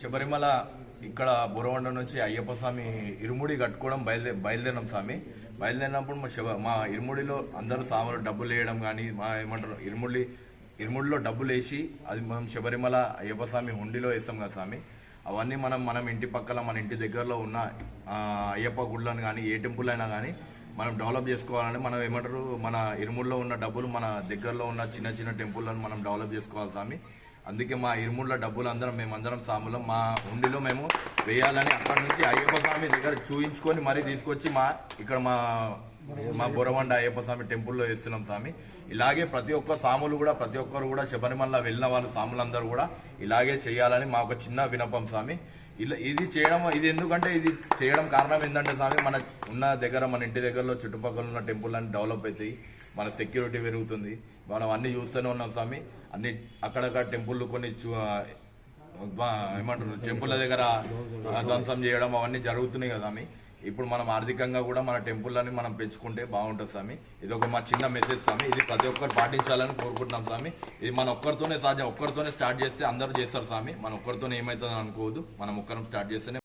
శబరిమల ఇక్కడ బురవండ నుంచి అయ్యప్ప స్వామి ఇరుముడి కట్టుకోవడం బయలుదే బయలుదేరినాం స్వామి. బయలుదేరినప్పుడు మా శివ మా ఇరుముడిలో అందరూ సాములు డబ్బులు వేయడం కానీ మా ఏమంటారు ఇరుముడి ఇరుముడిలో డబ్బులు వేసి అది మనం శబరిమల అయ్యప్ప స్వామి హుండీలో వేస్తాం కదా స్వామి. అవన్నీ మనం మనం ఇంటి పక్కల మన ఇంటి దగ్గరలో ఉన్న అయ్యప్ప గుళ్ళని కానీ ఏ టెంపుల్ అయినా కానీ మనం డెవలప్ చేసుకోవాలని మనం ఏమంటారు మన ఇరుముల్లో ఉన్న డబ్బులు మన దగ్గరలో ఉన్న చిన్న చిన్న టెంపుల్లను మనం డెవలప్ చేసుకోవాలి స్వామి. అందుకే మా ఇరుముళ్ళ డబ్బులు అందరం మేమందరం సాములం మా ఉండిలో మేము వేయాలని అక్కడి నుంచి అయ్యప్ప స్వామి దగ్గర చూయించుకొని మరీ తీసుకొచ్చి మా ఇక్కడ మా మా బొరవండ అయ్యప్ప స్వామి టెంపుల్లో వేస్తున్నాం స్వామి. ఇలాగే ప్రతి ఒక్క సాములు కూడా ప్రతి ఒక్కరు కూడా శబరిమల వెళ్ళిన వాళ్ళు సాములందరూ కూడా ఇలాగే చేయాలని మా ఒక చిన్న వినపం స్వామి. ఇలా ఇది చేయడం ఇది ఎందుకంటే ఇది చేయడం కారణం ఏంటంటే స్వామి మన ఉన్న దగ్గర మన ఇంటి దగ్గరలో చుట్టుపక్కల ఉన్న టెంపుల్ అన్ని డెవలప్ అవుతాయి. మన సెక్యూరిటీ పెరుగుతుంది. మనం అన్ని చూస్తూనే ఉన్నాం స్వామి. అన్ని అక్కడక్కడ టెంపుల్ కొన్ని ఏమంటారు టెంపుల్ దగ్గర ధ్వంసం చేయడం అవన్నీ జరుగుతున్నాయి కదా స్వామి. ఇప్పుడు మనం ఆర్థికంగా కూడా మన టెంపుల్లని మనం పెంచుకుంటే బాగుంటుంది స్వామి. ఇది ఒక మా చిన్న మెసేజ్ స్వామి. ఇది ప్రతి ఒక్కరు పాటించాలని కోరుకుంటున్నాం స్వామి. ఇది మన ఒక్కరితోనే సాధ్యం. ఒక్కరితోనే స్టార్ట్ చేస్తే అందరూ చేస్తారు స్వామి. మన ఒక్కరితోనే ఏమవుతుందని అనుకోవద్దు. మనం ఒక్కరం స్టార్ట్ చేస్తేనే